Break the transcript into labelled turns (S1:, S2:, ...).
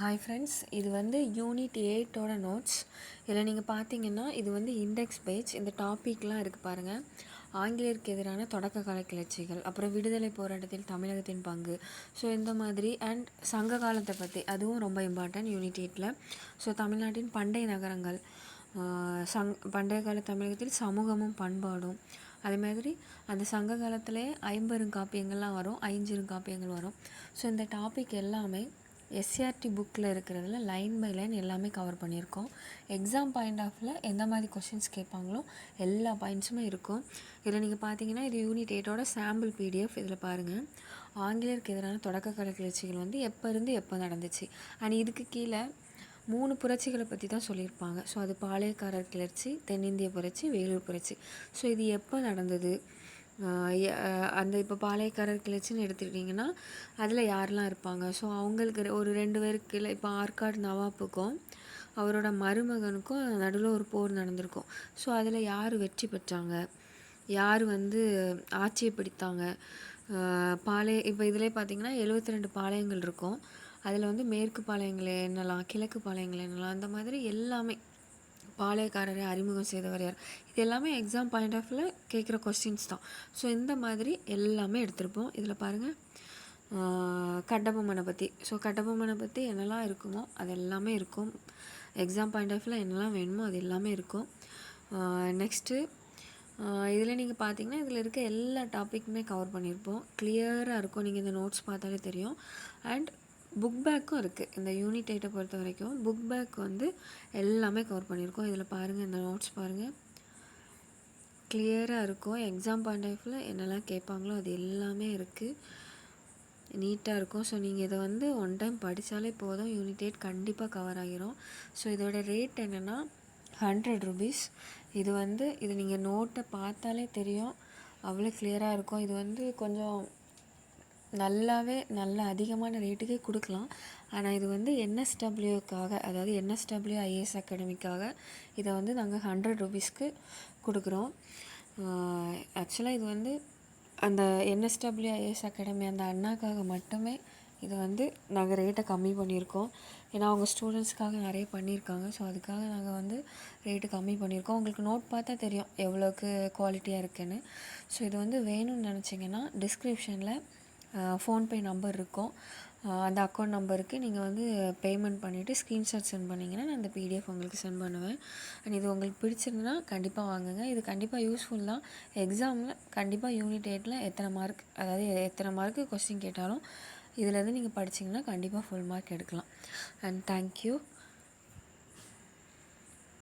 S1: Hi friends இது வந்து unit எயிட்டோட notes இதில் நீங்கள் பார்த்தீங்கன்னா இது வந்து இண்டெக்ஸ் பேஜ் இந்த டாபிக்லாம் இருக்குது பாருங்கள் ஆங்கிலேயருக்கு எதிரான தொடக்க கால கிளர்ச்சிகள் அப்புறம் விடுதலை போராட்டத்தில் தமிழகத்தின் பங்கு. ஸோ இந்த மாதிரி அண்ட் சங்க காலத்தை பற்றி அதுவும் ரொம்ப இம்பார்ட்டன்ட் யூனிட் எயிட்டில் ஸோ தமிழ்நாட்டின் பண்டைய நகரங்கள் சங் பண்டைய கால தமிழகத்தில் சமூகமும் பண்பாடும். அதே மாதிரி அந்த சங்க காலத்திலே ஐம்பெருங்காப்பியங்கள்லாம் வரும் ஐஞ்சிருங்காப்பியங்கள் வரும். ஸோ இந்த டாபிக் எல்லாமே எஸ்சிஆர்டி புக்கில் இருக்கிறதுல லைன் பை லைன் எல்லாமே கவர் பண்ணியிருக்கோம். எக்ஸாம் பாயிண்ட் ஆஃபில் எந்த மாதிரி கொஷின்ஸ் கேட்பாங்களோ எல்லா பாயிண்ட்ஸுமே இருக்கும். இதில் நீங்கள் பார்த்தீங்கன்னா இது யூனிட் எயிட்டோட சாம்பிள் பிடிஎஃப் இதில் பாருங்கள் ஆங்கிலேயருக்கு எதிரான தொடக்க கிளர்ச்சிகள் வந்து எப்போ இருந்து எப்போ நடந்துச்சு? அண்ட் இதுக்கு கீழே மூணு புரட்சிகளை பற்றி தான் சொல்லியிருப்பாங்க. ஸோ அது பாளையக்காரர் கிளர்ச்சி தென்னிந்திய புரட்சி வேலூர் புரட்சி. ஸோ இது எப்போ நடந்தது? அந்த இப்போ பாளையக்காரர் கிளச்சின்னு எடுத்துக்கிட்டிங்கன்னா அதில் யாரெல்லாம் இருப்பாங்க? ஸோ அவங்களுக்கு ரெ- ஒரு ரெண்டு பேருக்கு இல்லை இப்போ ஆற்காடு நவாப்புக்கும் அவரோட மருமகனுக்கும் நடுவில் ஒரு போர் நடந்திருக்கும். ஸோ அதில் யார் வெற்றி பெற்றாங்க? யார் வந்து ஆட்சியை பிடித்தாங்க? பாளைய இப்போ இதிலே பார்த்தீங்கன்னா எழுபத்தி ரெண்டு பாளையங்கள் இருக்கும். அதில் வந்து மேற்கு பாளையங்கள் என்னலாம் கிழக்கு பாளையங்கள் என்னலாம் அந்த மாதிரி எல்லாமே பாளையக்காரரை அறிமுகம் செய்தவர் யார்? இது எல்லாமே எக்ஸாம் பாயிண்ட் ஆஃப் வியூவில் கேட்குற கொஸ்டின்ஸ் தான். ஸோ இந்த மாதிரி எல்லாமே எடுத்திருப்போம். இதில் பாருங்கள் கட்டபொம்மனை பற்றி ஸோ கட்டபொம்மனை பற்றி என்னெல்லாம் இருக்குமோ அது எல்லாமே இருக்கும். எக்ஸாம் பாயிண்ட் ஆஃப் வியூவில் என்னெல்லாம் வேணுமோ அது எல்லாமே இருக்கும். நெக்ஸ்ட்டு இதில் நீங்கள் பார்த்தீங்கன்னா இதில் இருக்க எல்லா டாப்பிக்குமே கவர் பண்ணியிருப்போம் கிளியராக இருக்கும். நீங்கள் இந்த நோட்ஸ் பார்த்தாலே தெரியும். அண்ட் புக் பேக்கும் இருக்குது இந்த யூனிட் எயிட்டை பொறுத்த வரைக்கும் புக் பேக் வந்து எல்லாமே கவர் பண்ணியிருக்கோம். இதில் பாருங்கள் இந்த நோட்ஸ் பாருங்கள் கிளியராக இருக்கும். எக்ஸாம் பாயிண்ட் ஆஃப் என்னெல்லாம் கேட்பாங்களோ அது எல்லாமே இருக்குது நீட்டாக இருக்கும். ஸோ நீங்கள் இதை வந்து ஒன் டைம் படித்தாலே போதும். யூனிட் எயிட் கண்டிப்பாக கவர் ஆகிரும். ஸோ இதோட ரேட் என்னென்னா ஹண்ட்ரட் ருபீஸ் இது வந்து இது நீங்கள் நோட்டை பார்த்தாலே தெரியும். அவ்வளோ கிளியராக இருக்கும். இது வந்து கொஞ்சம் நல்லாவே நல்ல அதிகமான ரேட்டுக்கே கொடுக்கலாம். ஆனால் இது வந்து என்எஸ்டபிள்யூக்காக அதாவது என்எஸ்டபிள்யூ ஐஏஎஸ் அகாடமிக்காக இதை வந்து நாங்கள் ஹண்ட்ரட் ருபீஸ்க்கு கொடுக்குறோம். ஆக்சுவலாக இது வந்து அந்த என்எஸ்டபிள்யூ ஐஏஎஸ் அகாடமி அந்த அண்ணாக்காக மட்டுமே இது வந்து நாங்கள் ரேட்டை கம்மி பண்ணியிருக்கோம். ஏன்னா அவங்க ஸ்டூடெண்ட்ஸ்க்காக நிறைய பண்ணியிருக்காங்க. ஸோ அதுக்காக நாங்கள் வந்து ரேட்டு கம்மி பண்ணியிருக்கோம். உங்களுக்கு நோட் பார்த்தா தெரியும் எவ்வளோக்கு குவாலிட்டியாக இருக்குன்னு. ஸோ இது வந்து வேணும்னு நினச்சிங்கன்னா டிஸ்கிரிப்ஷனில் ஃபோன்பே நம்பர் இருக்கும். அந்த அக்கௌண்ட் நம்பருக்கு நீங்கள் வந்து பேமெண்ட் பண்ணிவிட்டு ஸ்க்ரீன்ஷாட் சென்ட் பண்ணிங்கன்னா நான் அந்த பிடிஎஃப் உங்களுக்கு சென்ட் பண்ணுவேன். அண்ட் இது உங்களுக்கு பிடிச்சிருந்தா கண்டிப்பாக வாங்குங்க. இது கண்டிப்பாக யூஸ்ஃபுல் தான். எக்ஸாமில் கண்டிப்பாக யூனிட் எயிட்டில் எத்தனை மார்க் அதாவது எத்தனை மார்க்கு கொஸ்டின் கேட்டாலும் இதுலேருந்து நீங்கள் படிச்சிங்கன்னா கண்டிப்பாக ஃபுல் மார்க் எடுக்கலாம். And thank you